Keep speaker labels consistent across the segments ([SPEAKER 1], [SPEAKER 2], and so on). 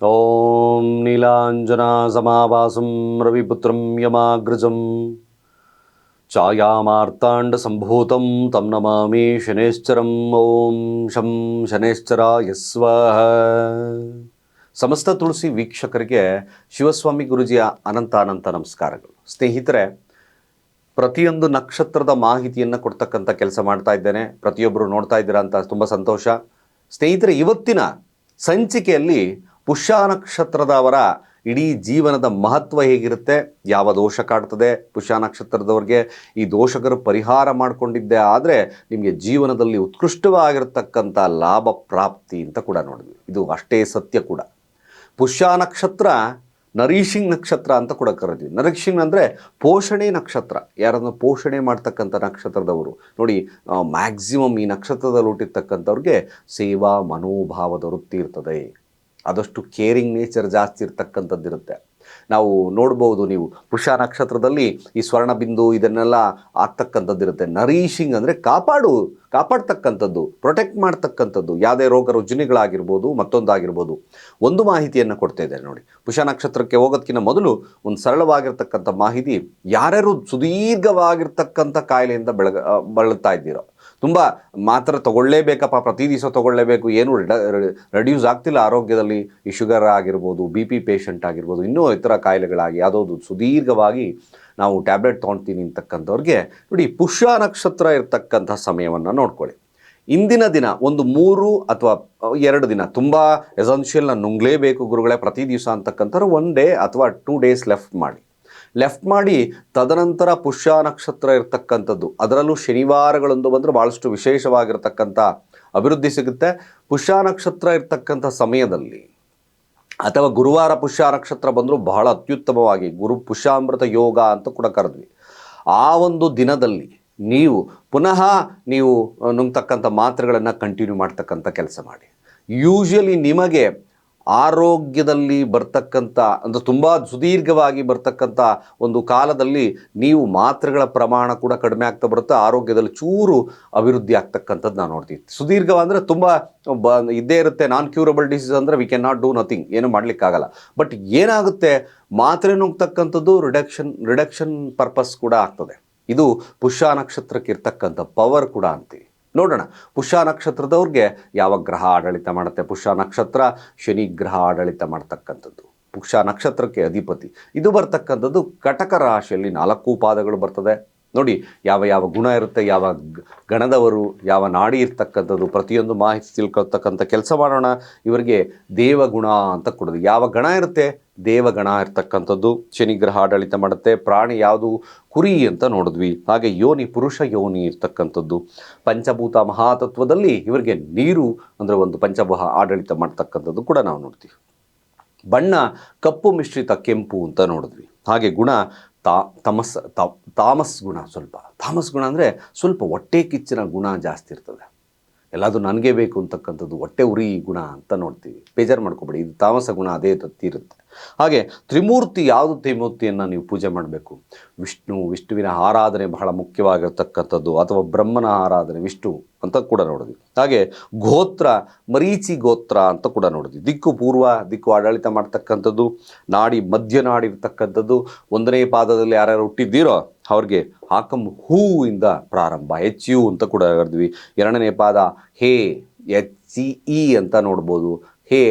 [SPEAKER 1] ॐ नीलाञ्जनासमाभासं रविपुत्रं यमाग्रजं छायामार्ताण्डसम्भूतं तं नमामि शनेश्चरम् ॐ ಶಂ ಶನೇಶ್ಚರಾಯ ಸ್ವಹ ಸಮಸ್ತ ತುಳಸಿ ವೀಕ್ಷಕರಿಗೆ ಶಿವಸ್ವಾಮಿ ಗುರುಜಿಯ ಅನಂತ ಅನಂತ ನಮಸ್ಕಾರಗಳು ಸ್ನೇಹಿತರೆ ಪ್ರತಿಯೊಂದು ನಕ್ಷತ್ರದ ಮಾಹಿತಿಯನ್ನು ಕೊಡ್ತಕ್ಕಂಥ ಕೆಲಸ ಮಾಡ್ತಾ ಇದ್ದೇನೆ ಪ್ರತಿಯೊಬ್ಬರು ನೋಡ್ತಾ ಇದ್ದೀರಾ ಅಂತ ತುಂಬ ಸಂತೋಷ ಸ್ನೇಹಿತರೆ ಇವತ್ತಿನ ಸಂಚಿಕೆಯಲ್ಲಿ ಪುಷ್ಯ ನಕ್ಷತ್ರದವರ ಇಡೀ ಜೀವನದ ಮಹತ್ವ ಹೇಗಿರುತ್ತೆ? ಯಾವ ದೋಷ ಕಾಡ್ತದೆ ಪುಷ್ಯ ನಕ್ಷತ್ರದವ್ರಿಗೆ ಈ ದೋಷಕರು ಪರಿಹಾರ ಮಾಡಿಕೊಂಡಿದ್ದೆ ಆದರೆ ನಿಮಗೆ ಜೀವನದಲ್ಲಿ ಉತ್ಕೃಷ್ಟವಾಗಿರತಕ್ಕಂಥ ಲಾಭ ಪ್ರಾಪ್ತಿ ಅಂತ ಕೂಡ ನೋಡಿದ್ವಿ. ಇದು ಅಷ್ಟೇ ಸತ್ಯ ಕೂಡ. ಪುಷ್ಯ ನಕ್ಷತ್ರ ನರೀಶಿಂಗ್ ನಕ್ಷತ್ರ ಅಂತ ಕೂಡ ಕರಿತೀವಿ ನರೀಶಿಂಗ್ ಅಂದರೆ ಪೋಷಣೆ ನಕ್ಷತ್ರ. ಯಾರನ್ನು ಪೋಷಣೆ ಮಾಡ್ತಕ್ಕಂಥ ನಕ್ಷತ್ರದವರು. ನೋಡಿ ಮ್ಯಾಕ್ಸಿಮಮ್ ಈ ನಕ್ಷತ್ರದಲ್ಲಿ ಹುಟ್ಟಿರ್ತಕ್ಕಂಥವ್ರಿಗೆ ಸೇವಾ ಮನೋಭಾವದ ವೃತ್ತಿ ಇರ್ತದೆ ಆದಷ್ಟು ಕೇರಿಂಗ್ ನೇಚರ್ ಜಾಸ್ತಿ ಇರ್ತಕ್ಕಂಥದ್ದಿರುತ್ತೆ. ನಾವು ನೋಡ್ಬೋದು ನೀವು ಪುಷ ನಕ್ಷತ್ರದಲ್ಲಿ ಈ ಸ್ವರ್ಣ ಬಿಂದು ಇದನ್ನೆಲ್ಲ ಆಗ್ತಕ್ಕಂಥದ್ದಿರುತ್ತೆ. ನರೀಶಿಂಗ್ ಅಂದರೆ ಕಾಪಾಡು, ಕಾಪಾಡ್ತಕ್ಕಂಥದ್ದು ಪ್ರೊಟೆಕ್ಟ್ ಮಾಡ್ತಕ್ಕಂಥದ್ದು. ಯಾವುದೇ ರೋಗ ರುಜಿನಿಗಳಾಗಿರ್ಬೋದು, ಮತ್ತೊಂದಾಗಿರ್ಬೋದು. ಒಂದು ಮಾಹಿತಿಯನ್ನು ಕೊಡ್ತಾ ಇದ್ದಾರೆ ನೋಡಿ. ಪುಷ ನಕ್ಷತ್ರಕ್ಕೆ ಹೋಗೋದಕ್ಕಿಂತ ಮೊದಲು ಒಂದು ಸರಳವಾಗಿರ್ತಕ್ಕಂಥ ಮಾಹಿತಿ, ಯಾರ್ಯಾರು ಸುದೀರ್ಘವಾಗಿರ್ತಕ್ಕಂಥ ಕಾಯಿಲೆಯಿಂದ ಬೆಳಗ ಬಳಲ್ತಾ ಇದ್ದೀರೋ ತುಂಬ ಮಾತ್ರ ತೊಗೊಳ್ಳೇಬೇಕಪ್ಪ, ಪ್ರತಿ ದಿವಸ ತೊಗೊಳ್ಳೇಬೇಕು, ಏನು ರೆಡ್ಯೂಸ್ ಆಗ್ತಿಲ್ಲ ಆರೋಗ್ಯದಲ್ಲಿ. ಈ ಶುಗರ್ ಆಗಿರ್ಬೋದು, ಬಿ ಪಿ ಪೇಷಂಟ್ ಆಗಿರ್ಬೋದು, ಇನ್ನೂ ಇತರ ಕಾಯಿಲೆಗಳಾಗಿ ಯಾವುದೋ ಸುದೀರ್ಘವಾಗಿ ನಾವು ಟ್ಯಾಬ್ಲೆಟ್ ತೊಗೊಳ್ತೀನಿ ಅಂತಕ್ಕಂಥವ್ರಿಗೆ, ನೋಡಿ, ಪುಷ್ಯ ನಕ್ಷತ್ರ ಇರತಕ್ಕಂಥ ಸಮಯವನ್ನು ನೋಡ್ಕೊಳ್ಳಿ. ಇಂದಿನ ದಿನ ಒಂದು ಮೂರು ಅಥವಾ ಎರಡು ದಿನ ತುಂಬ ಎಸೆನ್ಷಿಯಲ್ ನುಂಗ್ಲೇಬೇಕು ಗುರುಗಳೇ ಪ್ರತಿ ದಿವಸ ಅಂತಕ್ಕಂಥವ್ರು ಒನ್ ಡೇ ಅಥವಾ ಟೂ ಡೇಸ್ ಲೆಫ್ಟ್ ಮಾಡಿ. ಲೆಫ್ಟ್ ಮಾಡಿ ತದನಂತರ ಪುಷ್ಯ ನಕ್ಷತ್ರ ಇರತಕ್ಕಂಥದ್ದು. ಅದರಲ್ಲೂ ಶನಿವಾರಗಳೊಂದು ಬಂದರೆ ಭಾಳಷ್ಟು ವಿಶೇಷವಾಗಿರ್ತಕ್ಕಂಥ ಅಭಿವೃದ್ಧಿ ಸಿಗುತ್ತೆ. ಪುಷ್ಯ ನಕ್ಷತ್ರ ಇರ್ತಕ್ಕಂಥ ಸಮಯದಲ್ಲಿ ಅಥವಾ ಗುರುವಾರ ಪುಷ್ಯ ನಕ್ಷತ್ರ ಬಂದರೂ ಬಹಳ ಅತ್ಯುತ್ತಮವಾಗಿ ಗುರು ಪುಷ್ಯಾಮೃತ ಯೋಗ ಅಂತ ಕೂಡ ಕರೆದ್ವಿ. ಆ ಒಂದು ದಿನದಲ್ಲಿ ನೀವು ಪುನಃ ನೀವು ನುಂಗ್ತಕ್ಕಂಥ ಮಾತ್ರೆಗಳನ್ನು ಕಂಟಿನ್ಯೂ ಮಾಡ್ತಕ್ಕಂಥ ಕೆಲಸ ಮಾಡಿ. ಯೂಶ್ವಲಿ ನಿಮಗೆ ಆರೋಗ್ಯದಲ್ಲಿ ಬರ್ತಕ್ಕಂಥ, ಅಂದರೆ ತುಂಬ ಸುದೀರ್ಘವಾಗಿ ಬರ್ತಕ್ಕಂಥ ಒಂದು ಕಾಲದಲ್ಲಿ ನೀವು ಮಾತ್ರೆಗಳ ಪ್ರಮಾಣ ಕೂಡ ಕಡಿಮೆ ಆಗ್ತಾ ಬರುತ್ತೆ, ಆರೋಗ್ಯದಲ್ಲಿ ಚೂರು ಅಭಿವೃದ್ಧಿ ಆಗ್ತಕ್ಕಂಥದ್ದು ನಾನು ನೋಡ್ತೀವಿ ಸುದೀರ್ಘ ಅಂದರೆ ತುಂಬ ಬ, ಇದ್ದೇ ಇರುತ್ತೆ, ನಾನ್ ಕ್ಯೂರಬಲ್ ಡಿಸೀಸ್ ಅಂದರೆ we can not do nothing ಏನು ಮಾಡಲಿಕ್ಕಾಗಲ್ಲ. ಬಟ್ ಏನಾಗುತ್ತೆ, ಮಾತ್ರೆ ನುಗ್ತಕ್ಕಂಥದ್ದು ರಿಡಕ್ಷನ್ ರಿಡಕ್ಷನ್ ಪರ್ಪಸ್ ಕೂಡ ಆಗ್ತದೆ. ಇದು ಪುಷ್ಯ ನಕ್ಷತ್ರಕ್ಕೆ ಇರ್ತಕ್ಕಂಥ ಪವರ್ ಕೂಡ ಅಂತೀವಿ. ನೋಡೋಣ. ಪುಷ್ಯ ನಕ್ಷತ್ರದವ್ರಿಗೆ ಯಾವ ಗ್ರಹ ಆಡಳಿತ ಮಾಡುತ್ತೆ? ಪುಷ್ಯ ನಕ್ಷತ್ರ, ಶನಿ ಗ್ರಹ ಆಡಳಿತ ಮಾಡ್ತಕ್ಕಂಥದ್ದು. ಪುಷ್ಯ ನಕ್ಷತ್ರಕ್ಕೆ ಅಧಿಪತಿ. ಇದು ಬರ್ತಕ್ಕಂಥದ್ದು ಕಟಕ ರಾಶಿಯಲ್ಲಿ ನಾಲ್ಕು ಪಾದಗಳು ಬರ್ತದೆ. ನೋಡಿ, ಯಾವ ಯಾವ ಗುಣ ಇರುತ್ತೆ, ಯಾವ ಗಣದವರು, ಯಾವ ನಾಡಿ ಇರ್ತಕ್ಕಂಥದ್ದು, ಪ್ರತಿಯೊಂದು ಮಾಹಿತಿ ತಿಳ್ಕೊಳ್ತಕ್ಕಂಥ ಕೆಲಸ ಮಾಡೋಣ, ಇವರಿಗೆ ದೇವಗುಣ ಅಂತ ಕೊಡೋದು. ಯಾವ ಗಣ ಇರುತ್ತೆ, ದೇವಗಣ ಇರ್ತಕ್ಕಂಥದ್ದು. ಶನಿಗ್ರಹ ಆಡಳಿತ ಮಾಡುತ್ತೆ, ಪ್ರಾಣಿ ಯಾವುದು, ಕುರಿ ಅಂತ ನೋಡಿದ್ವಿ. ಹಾಗೆ ಯೋನಿ, ಪುರುಷ ಯೋನಿ ಇರ್ತಕ್ಕಂಥದ್ದು. ಪಂಚಭೂತ ಮಹಾತತ್ವದಲ್ಲಿ ಇವರಿಗೆ ನೀರು ಅಂದರೆ ಒಂದು ಪಂಚಭೂತ ಆಡಳಿತ ಮಾಡ್ತಕ್ಕಂಥದ್ದು ಕೂಡ ನಾವು ನೋಡ್ತೀವಿ. ಬಣ್ಣ, ಕಪ್ಪು, ಮಿಶ್ರಿತ, ಕೆಂಪು ಅಂತ ನೋಡಿದ್ವಿ. ಹಾಗೆ ಗುಣ ತಾ, ತಮಸ್ ತಾಮಸ್ ಗುಣ ಸ್ವಲ್ಪ. ತಾಮಸ್ ಗುಣ ಅಂದರೆ ಸ್ವಲ್ಪ ಹೊಟ್ಟೆ ಕಿಚ್ಚಿನ ಗುಣ ಜಾಸ್ತಿ ಇರ್ತದೆ. ಎಲ್ಲಾದರೂ ನನಗೆ ಬೇಕು ಅಂತಕ್ಕಂಥದ್ದು ಹೊಟ್ಟೆ ಉರಿ ಗುಣ ಅಂತ ನೋಡ್ತೀವಿ. ಬೇಜಾರು ಮಾಡ್ಕೊಬೇಡಿ. ಇದು ತಾಮಸ ಗುಣ, ಅದೇ ತತ್ತಿ ಇರುತ್ತೆ ಹಾಗೆ ತ್ರಿಮೂರ್ತಿ ಯಾವುದು ತ್ರಿಮೂರ್ತಿಯನ್ನು ನೀವು ಪೂಜೆ ಮಾಡಬೇಕು? ವಿಷ್ಣು, ವಿಷ್ಣುವಿನ ಆರಾಧನೆ ಬಹಳ ಮುಖ್ಯವಾಗಿರ್ತಕ್ಕಂಥದ್ದು ಅಥವಾ ಬ್ರಹ್ಮನ ಆರಾಧನೆ, ವಿಷ್ಣು ಅಂತ ಕೂಡ ನೋಡಿದ್ವಿ. ಹಾಗೆ ಗೋತ್ರ, ಮರೀಚಿ ಗೋತ್ರ ಅಂತ ಕೂಡ ನೋಡಿದ್ವಿ. ದಿಕ್ಕು ಪೂರ್ವ, ದಿಕ್ಕು ಆಡಳಿತ ಮಾಡ್ತಕ್ಕಂಥದ್ದು, ನಾಡಿ ಮಧ್ಯ ನಾಡಿ ಇರ್ತಕ್ಕಂಥದ್ದು ಒಂದನೇ ಪಾದದಲ್ಲಿ ಯಾರ್ಯಾರು ಹುಟ್ಟಿದ್ದೀರೋ ಅವ್ರಿಗೆ ಹಾಕಂ ಹೂವಿಂದ ಪ್ರಾರಂಭ, ಎಚ್ ಯು ಅಂತ ಕೂಡ ಕರೆದ್ವಿ. ಎರಡನೇ ಪಾದ ಹೇ, ಎಚ್ ಸಿ, ಇ ಅಂತ ನೋಡ್ಬೋದು. ಹೇ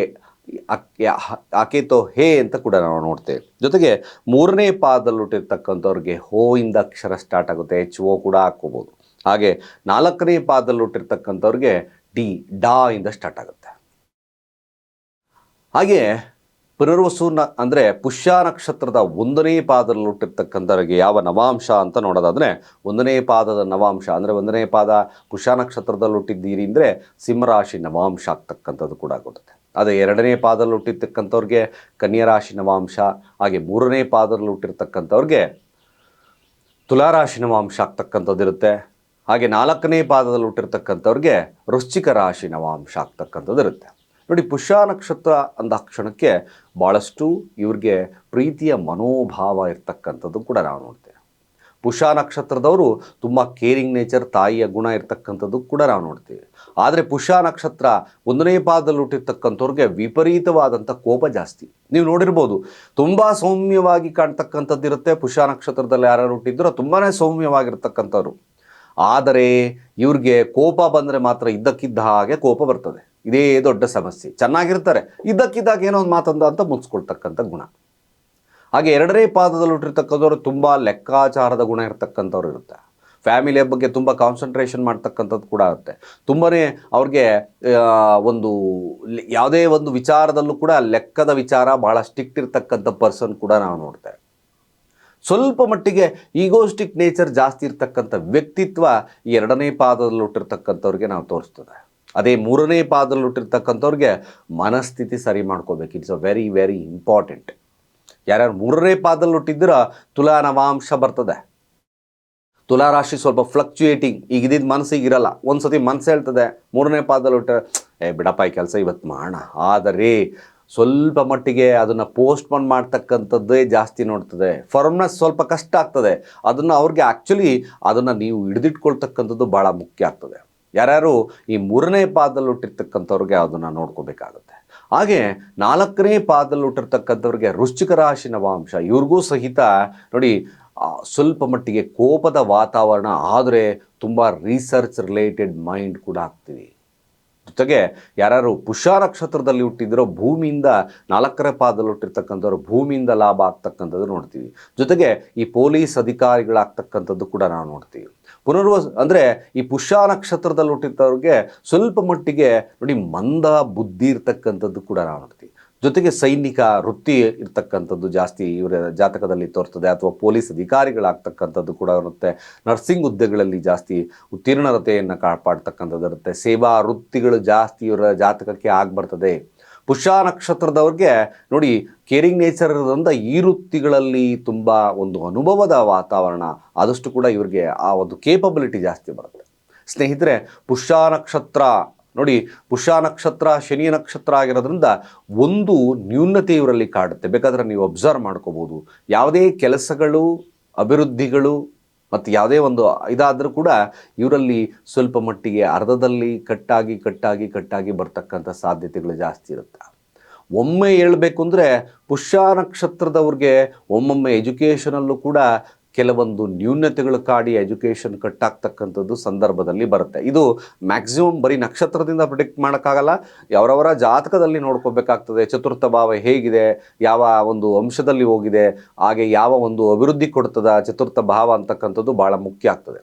[SPEAKER 1] ಆಕೇತೋ ಹೇ ಅಂತ ಕೂಡ ನಾವು ನೋಡ್ತೇವೆ. ಜೊತೆಗೆ ಮೂರನೇ ಪಾದದಲ್ಲಿ ಹುಟ್ಟಿರ್ತಕ್ಕಂಥವ್ರಿಗೆ ಹೋ ಇಂದ ಅಕ್ಷರ ಸ್ಟಾರ್ಟ್ ಆಗುತ್ತೆ ಎಚ್ ಓ ಕೂಡ ಹಾಕ್ಕೋಬೋದು. ಹಾಗೆ ನಾಲ್ಕನೇ ಪಾದದಲ್ಲಿ ಹುಟ್ಟಿರ್ತಕ್ಕಂಥವ್ರಿಗೆ ಡಿ ಡಾ ಇಂದ ಸ್ಟಾರ್ಟ್ ಆಗುತ್ತೆ. ಹಾಗೆ ಪುನರ್ವಸು ನ ಅಂದರೆ ಪುಷ್ಯ ನಕ್ಷತ್ರದ ಒಂದನೇ ಪಾದದಲ್ಲಿ ಹುಟ್ಟಿರ್ತಕ್ಕಂಥವ್ರಿಗೆ ಯಾವ ನವಾಂಶ ಅಂತ ನೋಡೋದಾದರೆ, ಒಂದನೇ ಪಾದದ ನವಾಂಶ ಅಂದರೆ ಒಂದನೇ ಪಾದ ಪುಷ್ಯ ನಕ್ಷತ್ರದಲ್ಲಿ ಹುಟ್ಟಿದ್ದೀರಿ ಅಂದರೆ ಸಿಂಹರಾಶಿ ನವಾಂಶ ಆಗ್ತಕ್ಕಂಥದ್ದು ಕೂಡ ಆಗುತ್ತೆ. ಅದೇ ಎರಡನೇ ಪಾದದಲ್ಲಿ ಹುಟ್ಟಿರ್ತಕ್ಕಂಥವ್ರಿಗೆ ಕನ್ಯರಾಶಿ ನವಾಂಶ, ಹಾಗೆ ಮೂರನೇ ಪಾದದಲ್ಲಿ ಹುಟ್ಟಿರ್ತಕ್ಕಂಥವ್ರಿಗೆ ತುಲಾರಾಶಿ ನವಾಂಶ ಆಗ್ತಕ್ಕಂಥದ್ದಿರುತ್ತೆ ಹಾಗೆ ನಾಲ್ಕನೇ ಪಾದದಲ್ಲಿ ಹುಟ್ಟಿರ್ತಕ್ಕಂಥವ್ರಿಗೆ ವೃಶ್ಚಿಕ ರಾಶಿ ನವಾಂಶ ಆಗ್ತಕ್ಕಂಥದ್ದು ಇರುತ್ತೆ. ನೋಡಿ, ಪುಷ್ಯ ನಕ್ಷತ್ರ ಅಂದ ಕ್ಷಣಕ್ಕೆ ಭಾಳಷ್ಟು ಇವ್ರಿಗೆ ಪ್ರೀತಿಯ ಮನೋಭಾವ ಇರ್ತಕ್ಕಂಥದ್ದು ಕೂಡ ನಾವು ನೋಡ್ತೇವೆ. ಪುಷ ನಕ್ಷತ್ರದವರು ತುಂಬ ಕೇರಿಂಗ್ ನೇಚರ್ ತಾಯಿಯ ಗುಣ ಇರತಕ್ಕಂಥದ್ದು ಕೂಡ ನಾವು ನೋಡ್ತೀವಿ. ಆದರೆ ಪುಷ ನಕ್ಷತ್ರ ಒಂದನೇ ಪಾದದಲ್ಲಿ ಹುಟ್ಟಿರ್ತಕ್ಕಂಥವ್ರಿಗೆ ವಿಪರೀತವಾದಂಥ ಕೋಪ ಜಾಸ್ತಿ. ನೀವು ನೋಡಿರ್ಬೋದು, ತುಂಬ ಸೌಮ್ಯವಾಗಿ ಕಾಣ್ತಕ್ಕಂಥದ್ದು ಇರುತ್ತೆ ಪುಷ ನಕ್ಷತ್ರದಲ್ಲಿ ಯಾರ್ಯಾರು ಹುಟ್ಟಿದ್ರೋ ತುಂಬಾ ಸೌಮ್ಯವಾಗಿರ್ತಕ್ಕಂಥವ್ರು. ಆದರೆ ಇವ್ರಿಗೆ ಕೋಪ ಬಂದರೆ ಮಾತ್ರ ಇದ್ದಕ್ಕಿದ್ದ ಹಾಗೆ ಕೋಪ ಬರ್ತದೆ. ಇದೇ ದೊಡ್ಡ ಸಮಸ್ಯೆ. ಚೆನ್ನಾಗಿರ್ತಾರೆ, ಇದ್ದಕ್ಕಿದ್ದಾಗ ಏನೋ ಒಂದು ಮಾತಂದ ಅಂತ ಮುನ್ಸ್ಕೊಳ್ತಕ್ಕಂಥ ಗುಣ. ಹಾಗೆ ಎರಡನೇ ಪಾದದಲ್ಲಿ ಹುಟ್ಟಿರ್ತಕ್ಕಂಥವ್ರು ತುಂಬ ಲೆಕ್ಕಾಚಾರದ ಗುಣ ಇರ್ತಕ್ಕಂಥವ್ರು ಇರುತ್ತೆ. ಫ್ಯಾಮಿಲಿಯ ಬಗ್ಗೆ ತುಂಬ ಕಾನ್ಸಂಟ್ರೇಷನ್ ಮಾಡ್ತಕ್ಕಂಥದ್ದು ಕೂಡ ಆಗುತ್ತೆ ತುಂಬಾ ಅವ್ರಿಗೆ ಒಂದು ಯಾವುದೇ ಒಂದು ವಿಚಾರದಲ್ಲೂ ಕೂಡ ಲೆಕ್ಕದ ವಿಚಾರ ಭಾಳ ಸ್ಟ್ರಿಕ್ಟ್ ಇರ್ತಕ್ಕಂಥ ಪರ್ಸನ್ ಕೂಡ ನಾವು ನೋಡ್ತೇವೆ. ಸ್ವಲ್ಪ ಮಟ್ಟಿಗೆ ಈಗೋಸ್ಟಿಕ್ ನೇಚರ್ ಜಾಸ್ತಿ ಇರ್ತಕ್ಕಂಥ ವ್ಯಕ್ತಿತ್ವ ಈ ಎರಡನೇ ಪಾದದಲ್ಲಿ ಹುಟ್ಟಿರ್ತಕ್ಕಂಥವ್ರಿಗೆ ನಾವು ತೋರಿಸ್ತದೆ. ಅದೇ ಮೂರನೇ ಪಾದದಲ್ಲಿ ಹುಟ್ಟಿರ್ತಕ್ಕಂಥವ್ರಿಗೆ ಮನಸ್ಥಿತಿ ಸರಿ ಮಾಡ್ಕೋಬೇಕು. It's a very very important ಯಾರ್ಯಾರು ಮೂರನೇ ಪಾದದಲ್ಲಿ ಹುಟ್ಟಿದ್ದೀರ ತುಲಾ ನವಾಂಶ ಬರ್ತದೆ. ತುಲಾ ರಾಶಿ ಸ್ವಲ್ಪ ಫ್ಲಕ್ಚುಯೇಟಿಂಗ್ ಈಗ ಇದ್ದಿದ್ದು ಮನಸ್ಸಿಗೆ ಇರಲ್ಲ. ಒಂದು ಸತಿ ಮನಸ್ಸು ಹೇಳ್ತದೆ, ಮೂರನೇ ಪಾದದಲ್ಲಿ ಹುಟ್ಟ, ಏ ಬಿಡಪ್ಪ, ಈ ಕೆಲಸ ಇವತ್ತು ಮಾಡೋಣ ಆದರೆ ಸ್ವಲ್ಪ ಮಟ್ಟಿಗೆ ಅದನ್ನು ಪೋಸ್ಟ್ಪೋನ್ ಮಾಡ್ತಕ್ಕಂಥದ್ದೇ ಜಾಸ್ತಿ ನೋಡ್ತದೆ. ಫರ್ಮ್ನೆಸ್ ಸ್ವಲ್ಪ ಕಷ್ಟ ಆಗ್ತದೆ. ಅದನ್ನು ಅವ್ರಿಗೆ ಆ್ಯಕ್ಚುಲಿ ಅದನ್ನು ನೀವು ಹಿಡಿದಿಟ್ಕೊಳ್ತಕ್ಕಂಥದ್ದು ಭಾಳ ಮುಖ್ಯ ಆಗ್ತದೆ. ಯಾರ್ಯಾರು ಈ ಮೂರನೇ ಪಾದದಲ್ಲಿ ಹುಟ್ಟಿರ್ತಕ್ಕಂಥವ್ರಿಗೆ ಅದನ್ನು ನೋಡ್ಕೋಬೇಕಾಗುತ್ತೆ. ಹಾಗೆ ನಾಲ್ಕನೇ ಪಾದದಲ್ಲಿ ಹುಟ್ಟಿರ್ತಕ್ಕಂಥವ್ರಿಗೆ ವೃಶ್ಚಿಕ ರಾಶಿ ನವಾಂಶ, ಇವ್ರಿಗೂ ಸಹಿತ ನೋಡಿ ಸ್ವಲ್ಪ ಮಟ್ಟಿಗೆ ಕೋಪದ ವಾತಾವರಣ, ಆದರೆ ತುಂಬ ರಿಸರ್ಚ್ ರಿಲೇಟೆಡ್ ಮೈಂಡ್ ಕೂಡ ಆಗ್ತೀವಿ ಜೊತೆಗೆ ಯಾರು ಪುಷ ನಕ್ಷತ್ರದಲ್ಲಿ ಹುಟ್ಟಿದ್ರೋ, ಭೂಮಿಯಿಂದ ನಾಲ್ಕರ ಪಾದದಲ್ಲಿ ಹುಟ್ಟಿರ್ತಕ್ಕಂಥವ್ರು ಭೂಮಿಯಿಂದ ಲಾಭ ಆಗ್ತಕ್ಕಂಥದ್ದು ನೋಡ್ತೀವಿ. ಜೊತೆಗೆ ಈ ಪೊಲೀಸ್ ಅಧಿಕಾರಿಗಳಾಗ್ತಕ್ಕಂಥದ್ದು ಕೂಡ ನಾವು ನೋಡ್ತೀವಿ. ಪುನರ್ವಸ ಅಂದರೆ ಈ ಪುಷ್ಯ ನಕ್ಷತ್ರದಲ್ಲಿ ಹುಟ್ಟಿದ್ದವ್ರಿಗೆ ಸ್ವಲ್ಪ ಮಟ್ಟಿಗೆ ನೋಡಿ ಮಂದ ಬುದ್ಧಿ ಇರ್ತಕ್ಕಂಥದ್ದು ಕೂಡ ನಾವು ನೋಡ್ತೀವಿ. ಜೊತೆಗೆ ಸೈನಿಕ ವೃತ್ತಿ ಇರ್ತಕ್ಕಂಥದ್ದು ಜಾಸ್ತಿ ಇವರ ಜಾತಕದಲ್ಲಿ ತೋರ್ತದೆ ಅಥವಾ ಪೊಲೀಸ್ ಅಧಿಕಾರಿಗಳಾಗ್ತಕ್ಕಂಥದ್ದು ಕೂಡ ಇರುತ್ತೆ. ನರ್ಸಿಂಗ್ ಹುದ್ದೆಗಳಲ್ಲಿ ಜಾಸ್ತಿ ಉತ್ತೀರ್ಣತೆಯನ್ನು ಕಾಪಾಡ್ತಕ್ಕಂಥದ್ದು ಇರುತ್ತೆ. ಸೇವಾ ವೃತ್ತಿಗಳು ಜಾಸ್ತಿ ಇವರ ಜಾತಕಕ್ಕೆ ಆಗ್ಬರ್ತದೆ. ಪುಷ ನಕ್ಷತ್ರದವ್ರಿಗೆ ನೋಡಿ ಕೇರಿಂಗ್ ನೇಚರ್ ಇರೋದ್ರಿಂದ ಈ ವೃತ್ತಿಗಳಲ್ಲಿ ತುಂಬ ಒಂದು ಅನುಭವದ ವಾತಾವರಣ, ಆದಷ್ಟು ಕೂಡ ಇವ್ರಿಗೆ ಆ ಒಂದು ಕೇಪಬಿಲಿಟಿ ಜಾಸ್ತಿ ಬರುತ್ತೆ. ಸ್ನೇಹಿತರೆ ಪುಷ ನಕ್ಷತ್ರ, ನೋಡಿ ಪುಷ ನಕ್ಷತ್ರ, ಶನಿ ನಕ್ಷತ್ರ ಆಗಿರೋದ್ರಿಂದ ಒಂದು ನ್ಯೂನತೆ ಇವರಲ್ಲಿ ಕಾಡುತ್ತೆ. ಬೇಕಾದ್ರೆ ನೀವು ಅಬ್ಸರ್ವ್ ಮಾಡ್ಕೋಬೋದು. ಯಾವುದೇ ಕೆಲಸಗಳು, ಅಭಿವೃದ್ಧಿಗಳು ಮತ್ತು ಯಾವುದೇ ಒಂದು ಇದಾದರೂ ಕೂಡ ಇವರಲ್ಲಿ ಸ್ವಲ್ಪ ಮಟ್ಟಿಗೆ ಅರ್ಧದಲ್ಲಿ ಕಟ್ಟಾಗಿ ಕಟ್ಟಾಗಿ ಕಟ್ಟಾಗಿ ಬರ್ತಕ್ಕಂಥ ಸಾಧ್ಯತೆಗಳು ಜಾಸ್ತಿ ಇರುತ್ತೆ. ಒಮ್ಮೆ ಹೇಳಬೇಕು ಅಂದರೆ ಪುಷ್ಯ ನಕ್ಷತ್ರದವ್ರಿಗೆ ಒಮ್ಮೊಮ್ಮೆ ಎಜುಕೇಷನಲ್ಲೂ ಕೂಡ ಕೆಲವೊಂದು ನ್ಯೂನತೆಗಳ ಕಾಡಿ ಎಜುಕೇಷನ್ ಕಟ್ಟಾಗ್ತಕ್ಕಂಥದ್ದು ಸಂದರ್ಭದಲ್ಲಿ ಬರುತ್ತೆ. ಇದು ಮ್ಯಾಕ್ಸಿಮಮ್ ಬರೀ ನಕ್ಷತ್ರದಿಂದ ಪ್ರಿಡಿಕ್ಟ್ ಮಾಡೋಕ್ಕಾಗಲ್ಲ ಅವರವರ ಜಾತಕದಲ್ಲಿ ನೋಡ್ಕೋಬೇಕಾಗ್ತದೆ, ಚತುರ್ಥ ಭಾವ ಹೇಗಿದೆ, ಯಾವ ಒಂದು ಅಂಶದಲ್ಲಿ ಹೋಗಿದೆ, ಹಾಗೆ ಯಾವ ಒಂದು ಅಭಿವೃದ್ಧಿ ಕೊಡ್ತದ, ಚತುರ್ಥ ಭಾವ ಅಂತಕ್ಕಂಥದ್ದು ಭಾಳ ಮುಖ್ಯ ಆಗ್ತದೆ.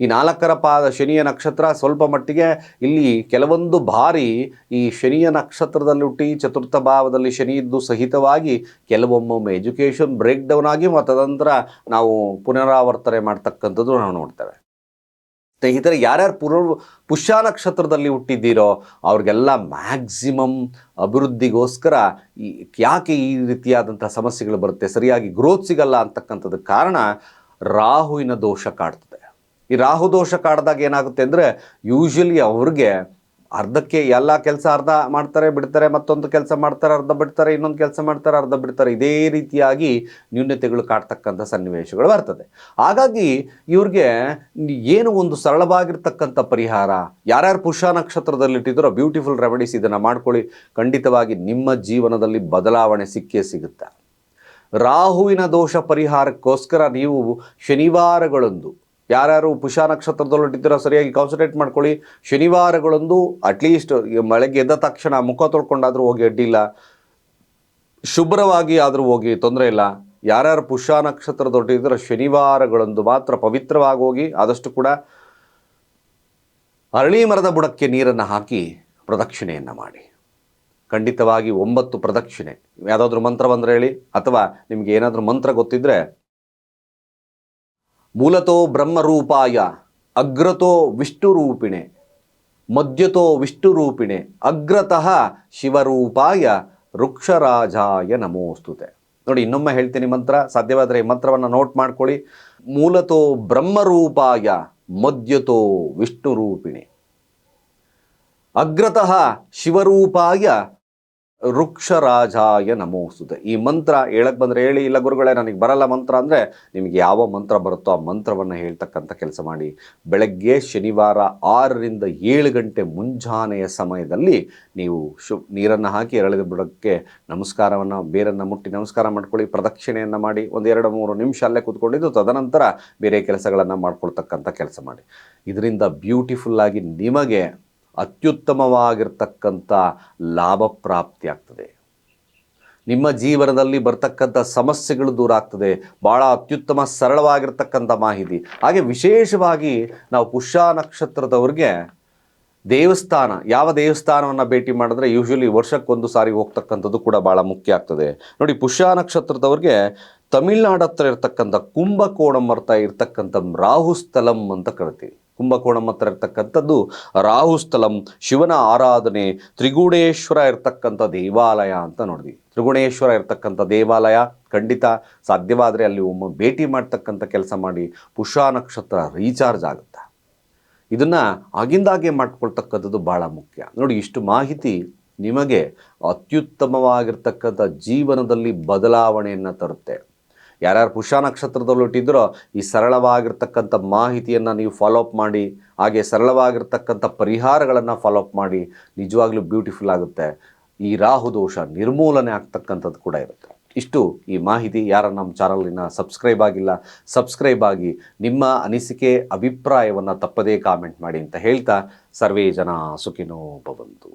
[SPEAKER 1] ಈ ನಾಲ್ಕರ ಪಾದ ಶನಿಯ ನಕ್ಷತ್ರ ಸ್ವಲ್ಪ ಮಟ್ಟಿಗೆ ಇಲ್ಲಿ ಕೆಲವೊಂದು ಬಾರಿ ಈ ಶನಿಯ ನಕ್ಷತ್ರದಲ್ಲಿ ಹುಟ್ಟಿ ಚತುರ್ಥ ಭಾವದಲ್ಲಿ ಶನಿ ಇದ್ದು ಸಹಿತವಾಗಿ ಕೆಲವೊಮ್ಮೊಮ್ಮೆ ಎಜುಕೇಷನ್ ಬ್ರೇಕ್ ಡೌನ್ ಆಗಿ ಮತ್ತು ತದನಂತರ ನಾವು ಪುನರಾವರ್ತನೆ ಮಾಡ್ತಕ್ಕಂಥದ್ದು ನಾವು ನೋಡ್ತೇವೆ. ಸ್ನೇಹಿತರೆ, ಯಾರ್ಯಾರು ಪುನರ್ ಪುಷ್ಯ ನಕ್ಷತ್ರದಲ್ಲಿ ಹುಟ್ಟಿದ್ದೀರೋ ಅವ್ರಿಗೆಲ್ಲ ಮ್ಯಾಕ್ಸಿಮಮ್ ಅಭಿವೃದ್ಧಿಗೋಸ್ಕರ ಈ ಯಾಕೆ ಈ ರೀತಿಯಾದಂಥ ಸಮಸ್ಯೆಗಳು ಬರುತ್ತೆ, ಸರಿಯಾಗಿ ಗ್ರೋತ್ ಸಿಗಲ್ಲ ಅಂತಕ್ಕಂಥದ್ದು ಕಾರಣ ರಾಹುವಿನ ದೋಷ ಕಾಡ್ತದೆ. ಈ ರಾಹು ದೋಷ ಕಾಡ್ದಾಗ ಏನಾಗುತ್ತೆ ಅಂದರೆ ಯೂಶ್ವಲಿ ಅವ್ರಿಗೆ ಅರ್ಧಕ್ಕೆ ಎಲ್ಲ ಕೆಲಸ ಅರ್ಧ ಮಾಡ್ತಾರೆ, ಬಿಡ್ತಾರೆ, ಮತ್ತೊಂದು ಕೆಲಸ ಮಾಡ್ತಾರೆ, ಅರ್ಧ ಬಿಡ್ತಾರೆ, ಇನ್ನೊಂದು ಕೆಲಸ ಮಾಡ್ತಾರೆ, ಅರ್ಧ ಬಿಡ್ತಾರೆ. ಇದೇ ರೀತಿಯಾಗಿ ನ್ಯೂನತೆಗಳು ಕಾಡ್ತಕ್ಕಂಥ ಸನ್ನಿವೇಶಗಳು ಬರ್ತದೆ. ಹಾಗಾಗಿ ಇವ್ರಿಗೆ ಏನು ಒಂದು ಸರಳವಾಗಿರ್ತಕ್ಕಂಥ ಪರಿಹಾರ, ಯಾರ್ಯಾರು ಪುಷ ನಕ್ಷತ್ರದಲ್ಲಿಟ್ಟಿದ್ರೋ ಬ್ಯೂಟಿಫುಲ್ ರೆಮಿಡೀಸ್ ಇದನ್ನು ಮಾಡ್ಕೊಳ್ಳಿ. ಖಂಡಿತವಾಗಿ ನಿಮ್ಮ ಜೀವನದಲ್ಲಿ ಬದಲಾವಣೆ ಸಿಕ್ಕೇ ಸಿಗುತ್ತೆ. ರಾಹುವಿನ ದೋಷ ಪರಿಹಾರಕ್ಕೋಸ್ಕರ ನೀವು ಶನಿವಾರಗಳೊಂದು ಯಾರ್ಯಾರು ಪುಷ ನಕ್ಷತ್ರದಲ್ಲಿ ಹೊಟ್ಟಿದ್ದೀರೋ ಸರಿಯಾಗಿ ಕಾನ್ಸಂಟ್ರೇಟ್ ಮಾಡ್ಕೊಳ್ಳಿ. ಶನಿವಾರಗಳೊಂದು ಅಟ್ಲೀಸ್ಟ್ ಮಳೆಗೆ ಎದ್ದ ತಕ್ಷಣ ಮುಖ ತೊಳ್ಕೊಂಡಾದರೂ ಹೋಗಿ ಅಡ್ಡಿಲ್ಲ ಶುಭ್ರವಾಗಿ ಆದರೂ ಹೋಗಿ ತೊಂದರೆ ಇಲ್ಲ. ಯಾರ್ಯಾರು ಪುಷ ನಕ್ಷತ್ರದ ಹೊಟ್ಟಿದ್ದೀರೋ ಶನಿವಾರಗಳೊಂದು ಮಾತ್ರ ಪವಿತ್ರವಾಗಿ ಹೋಗಿ ಆದಷ್ಟು ಕೂಡ ಅರಳಿ ಮರದ ಬುಡಕ್ಕೆ ನೀರನ್ನು ಹಾಕಿ ಪ್ರದಕ್ಷಿಣೆಯನ್ನು ಮಾಡಿ. ಖಂಡಿತವಾಗಿ ಒಂಬತ್ತು ಪ್ರದಕ್ಷಿಣೆ. ಯಾವುದಾದ್ರೂ ಮಂತ್ರ ಬಂದರೆ ಹೇಳಿ. ಅಥವಾ ನಿಮಗೆ ಏನಾದರೂ ಮಂತ್ರ ಗೊತ್ತಿದ್ರೆ ಮೂಲತೋ ಬ್ರಹ್ಮರೂಪಾಯ, ಅಗ್ರತೋ ವಿಷ್ಣುರೂಪಿಣೆ, ಮಧ್ಯತೋ ವಿಷ್ಣುರೂಪಿಣೆ, ಅಗ್ರತಃ ಶಿವರೂಪಾಯ ವೃಕ್ಷರಾಜಾಯ ನಮೋಸ್ತುತೆ. ನೋಡಿ, ಇನ್ನೊಮ್ಮೆ ಹೇಳ್ತೀನಿ ಮಂತ್ರ, ಸಾಧ್ಯವಾದರೆ ಈ ಮಂತ್ರವನ್ನು ನೋಟ್ ಮಾಡ್ಕೊಳ್ಳಿ. ಮೂಲತೋ ಬ್ರಹ್ಮರೂಪಾಯ, ಮಧ್ಯತೋ ವಿಷ್ಣುರೂಪಿಣೆ. ಅಗ್ರತಃ ಶಿವರೂಪಾಯ ವೃಕ್ಷರಾಜಾಯ ನಮೋಸ್ತುತೆ ಈ ಮಂತ್ರ ಹೇಳಕ್ಕೆ ಬಂದ್ರೆ ಹೇಳಿ, ಇಲ್ಲ ಗುರುಗಳೇ, ನನಗೆ ಬರಲ್ಲ ಮಂತ್ರ ಅಂದರೆ ನಿಮಗೆ ಯಾವ ಮಂತ್ರ ಬರುತ್ತೋ ಆ ಮಂತ್ರವನ್ನು ಹೇಳ್ತಕ್ಕಂಥ ಕೆಲಸ ಮಾಡಿ. ಬೆಳಗ್ಗೆ ಶನಿವಾರ ಆರರಿಂದ ಏಳು ಗಂಟೆ ಮುಂಜಾನೆಯ ಸಮಯದಲ್ಲಿ ನೀವು ಶು, ನೀರನ್ನು ಹಾಕಿ ಎರಳಿದ ಬಿಡೋಕ್ಕೆ ನಮಸ್ಕಾರವನ್ನು, ಬೇರನ್ನು ಮುಟ್ಟಿ ನಮಸ್ಕಾರ ಮಾಡ್ಕೊಳ್ಳಿ, ಪ್ರದಕ್ಷಿಣೆಯನ್ನು ಮಾಡಿ, ಒಂದು ಎರಡು ಮೂರು ನಿಮಿಷ ಅಲ್ಲೇ ಕೂತ್ಕೊಂಡಿದ್ದು, ತದನಂತರ ಬೇರೆ ಕೆಲಸಗಳನ್ನು ಮಾಡ್ಕೊಳ್ತಕ್ಕಂಥ ಕೆಲಸ ಮಾಡಿ. ಇದರಿಂದ ಬ್ಯೂಟಿಫುಲ್ಲಾಗಿ ನಿಮಗೆ ಅತ್ಯುತ್ತಮವಾಗಿರ್ತಕ್ಕಂಥ ಲಾಭ ಪ್ರಾಪ್ತಿ ಆಗ್ತದೆ. ನಿಮ್ಮ ಜೀವನದಲ್ಲಿ ಬರ್ತಕ್ಕಂಥ ಸಮಸ್ಯೆಗಳು ದೂರ ಆಗ್ತದೆ. ಭಾಳ ಅತ್ಯುತ್ತಮ ಸರಳವಾಗಿರ್ತಕ್ಕಂಥ ಮಾಹಿತಿ. ಹಾಗೆ ವಿಶೇಷವಾಗಿ ನಾವು ಪುಷ್ಯ ನಕ್ಷತ್ರದವ್ರಿಗೆ ದೇವಸ್ಥಾನ, ಯಾವ ದೇವಸ್ಥಾನವನ್ನು ಭೇಟಿ ಮಾಡಿದ್ರೆ ಯೂಶ್ವಲಿ ವರ್ಷಕ್ಕೊಂದು ಸಾರಿ ಹೋಗ್ತಕ್ಕಂಥದ್ದು ಕೂಡ ಭಾಳ ಮುಖ್ಯ ಆಗ್ತದೆ. ನೋಡಿ, ಪುಷ್ಯ ನಕ್ಷತ್ರದವ್ರಿಗೆ ತಮಿಳ್ನಾಡು ಹತ್ರ ಇರ್ತಕ್ಕಂಥ ಕುಂಭಕೋಣಂ ಅರ್ಥ ಇರ್ತಕ್ಕಂಥ ರಾಹುಸ್ಥಲಂ ಅಂತ ಕರಿತೀವಿ. ಕುಂಭಕೋಣಂ ಹತ್ರ ಇರ್ತಕ್ಕಂಥದ್ದು ರಾಹುಸ್ಥಲಂ, ಶಿವನ ಆರಾಧನೆ, ತ್ರಿಗುಣೇಶ್ವರ ಇರ್ತಕ್ಕಂಥ ದೇವಾಲಯ ಅಂತ ನೋಡಿದ್ವಿ. ತ್ರಿಗುಣೇಶ್ವರ ಇರ್ತಕ್ಕಂಥ ದೇವಾಲಯ ಖಂಡಿತ ಸಾಧ್ಯವಾದರೆ ಅಲ್ಲಿ ಒಮ್ಮೆ ಭೇಟಿ ಮಾಡ್ತಕ್ಕಂಥ ಕೆಲಸ ಮಾಡಿ ಪುಷಾ ನಕ್ಷತ್ರ ರೀಚಾರ್ಜ್ ಆಗುತ್ತೆ. ಇದನ್ನು ಆಗಿಂದಾಗೆ ಮಾಡ್ಕೊಳ್ತಕ್ಕಂಥದ್ದು ಭಾಳ ಮುಖ್ಯ. ನೋಡಿ, ಇಷ್ಟು ಮಾಹಿತಿ ನಿಮಗೆ ಅತ್ಯುತ್ತಮವಾಗಿರ್ತಕ್ಕಂಥ ಜೀವನದಲ್ಲಿ ಬದಲಾವಣೆಯನ್ನು ತರುತ್ತೆ. ಯಾರ್ಯಾರು ಪುಷ್ಯ ನಕ್ಷತ್ರದಲ್ಲಿ ಹುಟ್ಟಿದ್ರೋ ಈ ಸರಳವಾಗಿರ್ತಕ್ಕಂಥ ಮಾಹಿತಿಯನ್ನು ನೀವು ಫಾಲೋಅಪ್ ಮಾಡಿ, ಹಾಗೆ ಸರಳವಾಗಿರ್ತಕ್ಕಂಥ ಪರಿಹಾರಗಳನ್ನು ಫಾಲೋಅಪ್ ಮಾಡಿ, ನಿಜವಾಗ್ಲೂ ಬ್ಯೂಟಿಫುಲ್ ಆಗುತ್ತೆ. ಈ ರಾಹು ದೋಷ ನಿರ್ಮೂಲನೆ ಆಗ್ತಕ್ಕಂಥದ್ದು ಕೂಡ ಇರುತ್ತೆ. ಇಷ್ಟು ಈ ಮಾಹಿತಿ. ಯಾರ ನಮ್ಮ ಚಾನಲಿನ ಸಬ್ಸ್ಕ್ರೈಬ್ ಆಗಿಲ್ಲ ಸಬ್ಸ್ಕ್ರೈಬ್ ಆಗಿ ನಿಮ್ಮ ಅನಿಸಿಕೆ, ಅಭಿಪ್ರಾಯವನ್ನು ತಪ್ಪದೇ ಕಾಮೆಂಟ್ ಮಾಡಿ ಅಂತ ಹೇಳ್ತಾ, ಸರ್ವೇ ಜನ ಸುಖಿನೋ ಭವಂತು